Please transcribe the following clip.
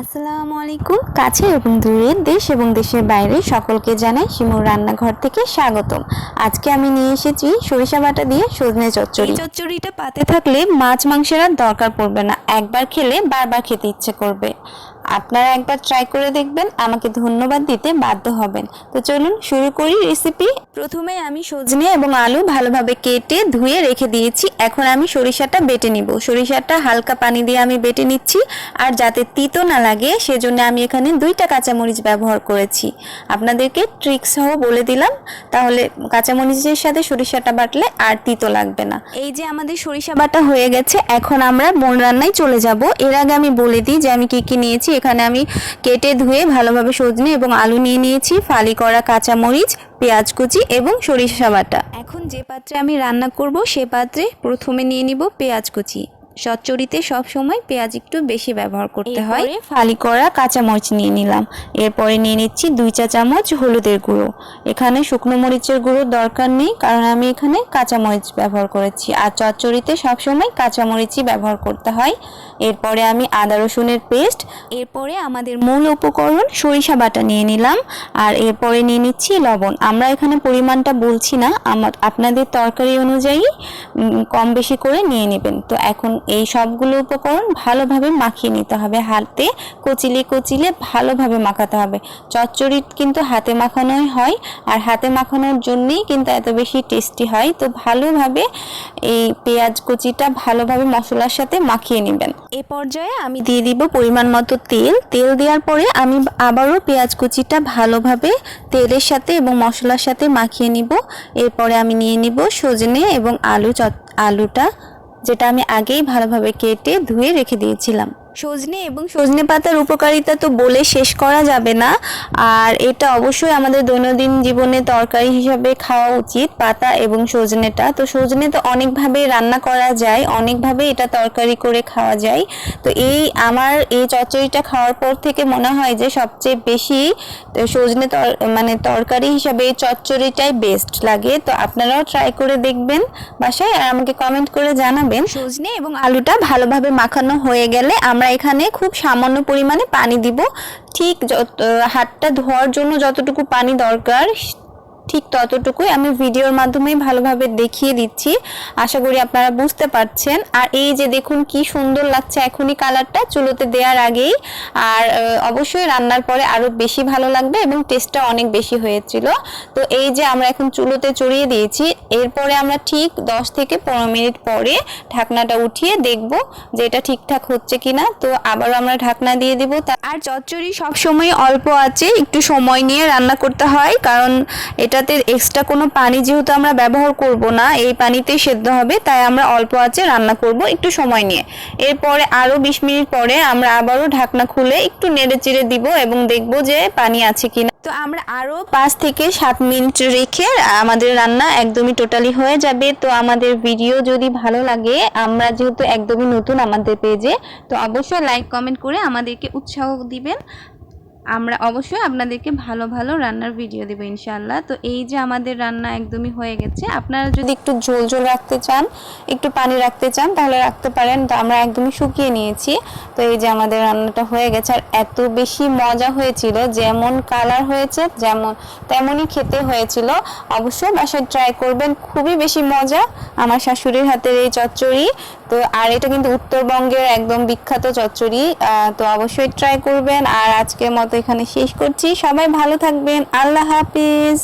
আসসালামু আলাইকুম। কাছে এবং দূরে দেশ এবং দেশের বাইরে সকলকে জানাই শিমুর রান্নাঘর থেকে স্বাগতম। আজকে আমি নিয়ে এসেছি সরিষা বাটা দিয়ে সজনে চচ্চড়ি। চচ্চড়িটা পাতে থাকলে মাছ মাংসের আর দরকার পড়বে না। একবার খেলে বারবার খেতে ইচ্ছে করবে। আপনারা একবার ট্রাই করে দেখবেন, আমাকে ধন্যবাদ দিতে বাধ্য হবেন। তো চলুন শুরু করি রেসিপি প্রথমে আমি সজনে এবং আলু ভালোভাবে কেটে ধুয়ে রেখে দিয়েছি। এখন আমি সরিষাটা বেটে নিব। সরিষাটা হালকা পানি দিয়ে আমি বেটে নিচ্ছি। আর যাতে তিতো না লাগে, সেজন্য আমি এখানে দুইটা কাঁচামরিচ ব্যবহার করেছি। আপনাদেরকে ট্রিক সহ বলে দিলাম। তাহলে কাঁচামরিচের সাথে সরিষাটা বাটলে আর তিতো লাগবে না। এই যে আমাদের সরিষা বাটা হয়ে গেছে, এখন আমরা বন রান্নায় চলে যাব। এর আগে আমি বলে দিই যে আমি কি কি নিয়েছি এখানে আমি কেটে ধুয়ে ভালোভাবে সজনে এবং আলু নিয়ে নিয়েছি। ফালি করা কাঁচামরিচ, পেঁয়াজ কুচি এবং সরিষা বাটা। এখন যে পাত্রে আমি রান্না করব, সে পাত্রে প্রথমে নিয়ে নিব পেঁয়াজ কুচি। চচ্চড়িতে সব সময় পেঁয়াজ একটু বেশি ব্যবহার করতে হয়। ফালি করা কাঁচামরিচ নিয়ে নিলাম। এরপরে নিয়ে নিচ্ছি দুই চা চামচ হলুদের গুঁড়ো। এখানে শুকনো মরিচের গুঁড়োর দরকার নেই, কারণ আমি এখানে কাঁচামরিচ ব্যবহার করেছি। আর চচ্চড়িতে সবসময় কাঁচামরিচই ব্যবহার করতে হয়। এরপরে আমি আদা রসুনের পেস্ট। এরপরে আমাদের মূল উপকরণ সরিষা বাটা নিয়ে নিলাম। আর এরপরে নিয়ে নিচ্ছি লবণ। আমরা এখানে পরিমাণটা বলছি না। আমার আপনাদের তরকারি অনুযায়ী কম বেশি করে নিয়ে নেবেন। তো এখন এই সবগুলো উপকরণ ভালোভাবে মাখিয়ে নিতে হবে। হাতে কচিলে কচিলে ভালোভাবে মাখাতে হবে। চচ্চড়ি কিন্তু হাতে মাখানোই হয় আর হাতে মাখানোর জন্যই কিন্তু এত বেশি টেস্টি হয়। তো ভালোভাবে এই পেঁয়াজ কুচিটা ভালোভাবে মশলার সাথে মাখিয়ে নেবেন। এ পর্যায়ে আমি দিয়ে দিব পরিমাণ মতো তেল। তেল দেওয়ার পরে আমি আবারও পেঁয়াজ কুচিটা ভালোভাবে তেলের সাথে এবং মশলার সাথে মাখিয়ে নিব। এরপরে আমি নিয়ে নিব সজনে এবং আলু আলুটা। যেটা আমি আগেই ভালোভাবে কেটে ধুয়ে রেখে দিয়েছিলাম। সজনে এবং সজনে পাতার উপকারিতা তো বলে শেষ করা যাবে না। আর এটা অবশ্যই আমাদের দৈনন্দিন জীবনে তরকারি হিসাবে খাওয়া উচিত, পাতা এবং সজনেটা। তো সজনে তো অনেকভাবে রান্না করা যায়, অনেকভাবে এটা তরকারি করে খাওয়া যায়। তো এই আমার এই চচ্চড়িটা খাওয়ার পর থেকে মনে হয় যে সবচেয়ে বেশি সজনে তর- মানে তরকারি হিসাবে এই চচ্চড়িটাই বেস্ট লাগে। তো আপনারাও ট্রাই করে দেখবেন বাসায় আর আমাকে কমেন্ট করে জানাবেন। সজনে এবং আলুটা ভালোভাবে মাখানো হয়ে গেলে আমরা এখানে খুব সামান্য পরিমাণে পানি দিব। ঠিক যত হাতটা ধোয়ার জন্য যতটুকু পানি দরকার ঠিক ততটুকুই আমি ভিডিওর মাধ্যমেই ভালোভাবে দেখিয়ে দিচ্ছি। আশা করি আপনারা বুঝতে পারছেন। আর এই যে দেখুন কি সুন্দর লাগছে এখনই কালারটা চুলোতে দেওয়ার আগেই। আর অবশ্যই রান্নার পরে আরও বেশি ভালো লাগবে এবং টেস্টটা অনেক বেশি হয়েছিল। তো এই যে আমরা এখন চুলোতে চড়িয়ে দিয়েছি। এরপরে আমরা ঠিক 10 থেকে পনেরো মিনিট পরে ঢাকনাটা উঠিয়ে দেখব যে এটা ঠিকঠাক হচ্ছে কিনা। তো আবারও আমরা ঢাকনা দিয়ে দিব। আর চচ্চড়ি সব সময় অল্প আছে। একটু সময় নিয়ে রান্না করতে হয়। কারণ এটাতে এক্সট্রা কোনো পানি যেহেতু আমরা ব্যবহার করব না, এই পানিতেই সেদ্ধ হবে, তাই আমরা অল্প আছে রান্না করব একটু সময় নিয়ে। এরপরে আরও বিশ মিনিট পরে আমরা আবারও ঢাকনা খুলে একটু নেড়ে চেড়ে দিব এবং দেখব যে পানি আছে কিনা। তো আমরা আরও পাঁচ থেকে সাত মিনিট রেখে আমাদের রান্না একদমই টোটালি হয়ে যাবে। তো আমাদের ভিডিও যদি ভালো লাগে, আমরা যেহেতু একদমই নতুন আমাদের পেজে তো অবশ্যই লাইক কমেন্ট করে আমাদেরকে উৎসাহ দিবেন। আমরা অবশ্যই আপনাদেরকে ভালো ভালো রান্নার ভিডিও দেবো ইনশাল্লাহ তো এই যে আমাদের রান্না একদমই হয়ে গেছে। আপনারা যদি একটু ঝোল ঝোল রাখতে চান, একটু পানি রাখতে চান, তাহলে রাখতে পারেন। তো আমরা একদমই শুকিয়ে নিয়েছি। তো এই যে আমাদের রান্নাটা হয়ে গেছে। আর এত বেশি মজা হয়েছিল, যেমন কালার হয়েছে, যেমন, তেমনই খেতে হয়েছিল। অবশ্যই বাসায় ট্রাই করবেন। খুবই বেশি মজা। আমার শাশুড়ির হাতের এই চচ্চড়ি। তো, আর এটা কিন্তু উত্তরবঙ্গের একদম বিখ্যাত চচ্চড়ি। তো অবশ্যই ট্রাই করবেন। আর আজকের মতো এখানে শেষ করছি। সবাই ভালো থাকবেন। আল্লাহ হাফিজ।